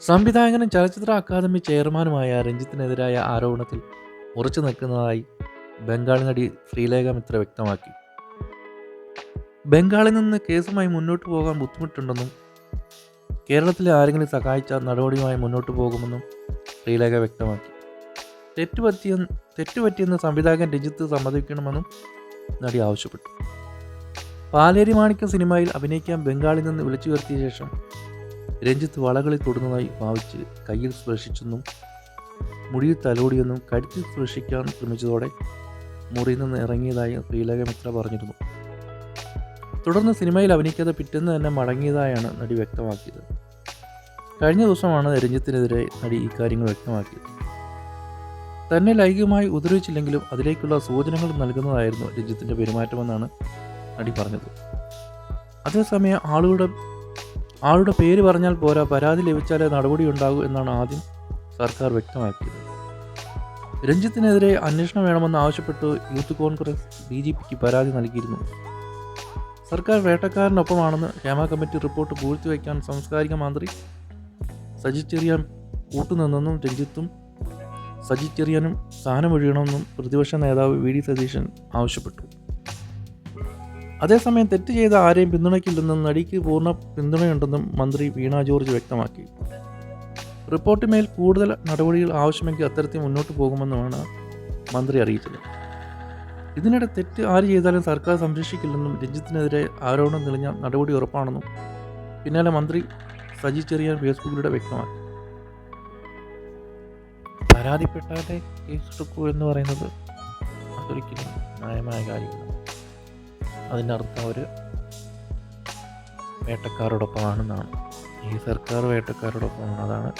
സംവിധായകനും ചലച്ചിത്ര അക്കാദമി ചെയർമാനുമായ രഞ്ജിത്തിനെതിരായ ആരോപണത്തിൽ ഉറച്ചു നിൽക്കുന്നതായി ബംഗാൾ നടി ശ്രീലേഖ മിത്ര വ്യക്തമാക്കി. ബംഗാളിൽ നിന്ന് കേസുമായി മുന്നോട്ട് പോകാൻ ബുദ്ധിമുട്ടുണ്ടെന്നും കേരളത്തിലെ ആരെങ്കിലും സഹായിച്ച നടപടിയുമായി മുന്നോട്ട് പോകുമെന്നും ശ്രീലേഖ വ്യക്തമാക്കി. തെറ്റുപറ്റിയ തെറ്റുപറ്റിയെന്ന് സംവിധായകൻ രഞ്ജിത്ത് സമ്മതിക്കണമെന്നും നടി ആവശ്യപ്പെട്ടു. പാലേരി മാണിക്യം സിനിമയിൽ അഭിനയിക്കാൻ ബംഗാളിൽ നിന്ന് വിളിച്ചു വരുത്തിയ ശേഷം രഞ്ജിത്ത് വളകളിൽ തൊടുന്നതായി ഭാവിച്ച് കയ്യിൽ സ്പർശിച്ചെന്നും മുടിയിൽ തലോടിയെന്നും കഴുത്തിൽ സ്പർശിക്കാൻ ശ്രമിച്ചതോടെ മുറിയിൽ നിന്ന് ഇറങ്ങിയതായി ശ്രീലേഖ മിത്ര പറഞ്ഞിരുന്നു. തുടർന്ന് സിനിമയിൽ അഭിനയിക്കാതെ പിറ്റേന്ന് തന്നെ മടങ്ങിയതായാണ് നടി വ്യക്തമാക്കിയത്. കഴിഞ്ഞ ദിവസമാണ് രഞ്ജിത്തിനെതിരെ നടി ഇക്കാര്യങ്ങൾ വ്യക്തമാക്കിയത്. തന്നെ ലൈംഗികമായി ഉപദ്രവിച്ചില്ലെങ്കിലും അതിലേക്കുള്ള സൂചനകൾ നൽകുന്നതായിരുന്നു രഞ്ജിത്തിന്റെ പെരുമാറ്റമെന്നാണ് നടി പറഞ്ഞത്. അതേസമയം ആളുകളുടെ ആളുടെ പേര് പറഞ്ഞാൽ പോരാ പരാതി ലഭിച്ചാലേ നടപടി ഉണ്ടാകൂ എന്നാണ് ആദ്യം സർക്കാർ വ്യക്തമാക്കിയത്. രഞ്ജിത്തിനെതിരെ അന്വേഷണം വേണമെന്ന് ആവശ്യപ്പെട്ട് യൂത്ത് കോൺഗ്രസ് ബി ജെ പിക്ക് പരാതി നൽകിയിരുന്നു. സർക്കാർ വേട്ടക്കാരനൊപ്പമാണെന്ന് ഹേമ കമ്മിറ്റി റിപ്പോർട്ട് പൂഴ്ത്തിവെക്കാൻ സാംസ്കാരിക മന്ത്രി സജി ചെറിയാൻ കൂട്ടുനിന്നെന്നും രഞ്ജിത്തും സജി ചെറിയാനും സ്ഥാനമൊഴിയണമെന്നും പ്രതിപക്ഷ നേതാവ് വി ഡി സതീശൻ ആവശ്യപ്പെട്ടു. അതേസമയം തെറ്റ് ചെയ്ത ആരെയും പിന്തുണയ്ക്കില്ലെന്നും നടിക്ക് പൂർണ പിന്തുണയുണ്ടെന്നും മന്ത്രി വീണ ജോർജ് വ്യക്തമാക്കി. റിപ്പോർട്ടിന്മേൽ കൂടുതൽ നടപടികൾ ആവശ്യമെങ്കിൽ അത്തരത്തിൽ മുന്നോട്ട് പോകുമെന്നുമാണ് മന്ത്രി അറിയിച്ചത്. ഇതിനിടെ തെറ്റ് ആര് ചെയ്താലും സർക്കാർ സംരക്ഷിക്കില്ലെന്നും രഞ്ജിത്തിനെതിരെ ആരോപണം തെളിഞ്ഞ നടപടി ഉറപ്പാണെന്നും പിന്നാലെ മന്ത്രി സജി ചെറിയാൻ ഫേസ്ബുക്കിലൂടെ വ്യക്തമാക്കി. പരാതിപ്പെട്ടാതെ കേസെടുക്കൂ എന്ന് പറയുന്നത് അതൊരിക്കലും ന്യായമായ കാര്യമല്ല. അതിന്റെ അർത്ഥം അവർ വേട്ടക്കാരോടൊപ്പമാണെന്നാണ് ഈ സർക്കാർ വേട്ടക്കാരോടൊപ്പമാണ്. അതാണ്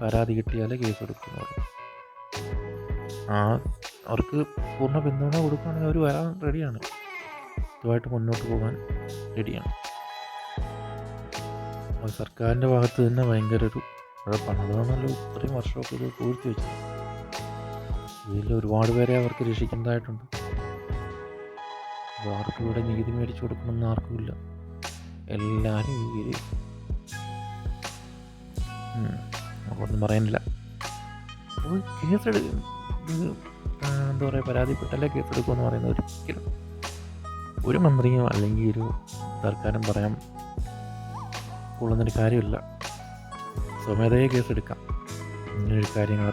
പരാതി കിട്ടിയാലേ കൊടുക്കുന്നത് ആ അവർക്ക് പൂർണ പിന്തുണ കൊടുക്കുകയാണെങ്കിൽ അവർ വരാൻ റെഡിയാണ്. ഇതുമായിട്ട് മുന്നോട്ട് പോകാൻ റെഡിയാണ്. സർക്കാരിന്റെ ഭാഗത്ത് തന്നെ ഭയങ്കര ഒരു കുഴപ്പമാണ്. അതുകൊണ്ടല്ലോ ഇത്രയും വർഷമൊക്കെ ഇത് പൂഴ്ത്തി വെച്ചത് ഇതിൽ ഒരുപാട് പേരെ അവർക്ക് രക്ഷിക്കേണ്ടതായിട്ടുണ്ട്. അപ്പോൾ ആർക്കും നീതി മേടിച്ചു കൊടുക്കണമെന്ന് ആർക്കുമില്ല എല്ലാവരും ഈ നമുക്കൊന്നും പറയാനില്ല. കേസെടുക്കും എന്താ പറയുക പരാതിപ്പെട്ടല്ലേ കേസെടുക്കുമെന്ന് പറയുന്നത് ഒരിക്കലും ഒരു മന്ത്രിയും അല്ലെങ്കിൽ ഒരു സർക്കാരും പറയാൻ കൊള്ളുന്നൊരു കാര്യമില്ല. സ്വമേധയെ കേസെടുക്കാം ഇങ്ങനൊരു കാര്യങ്ങൾ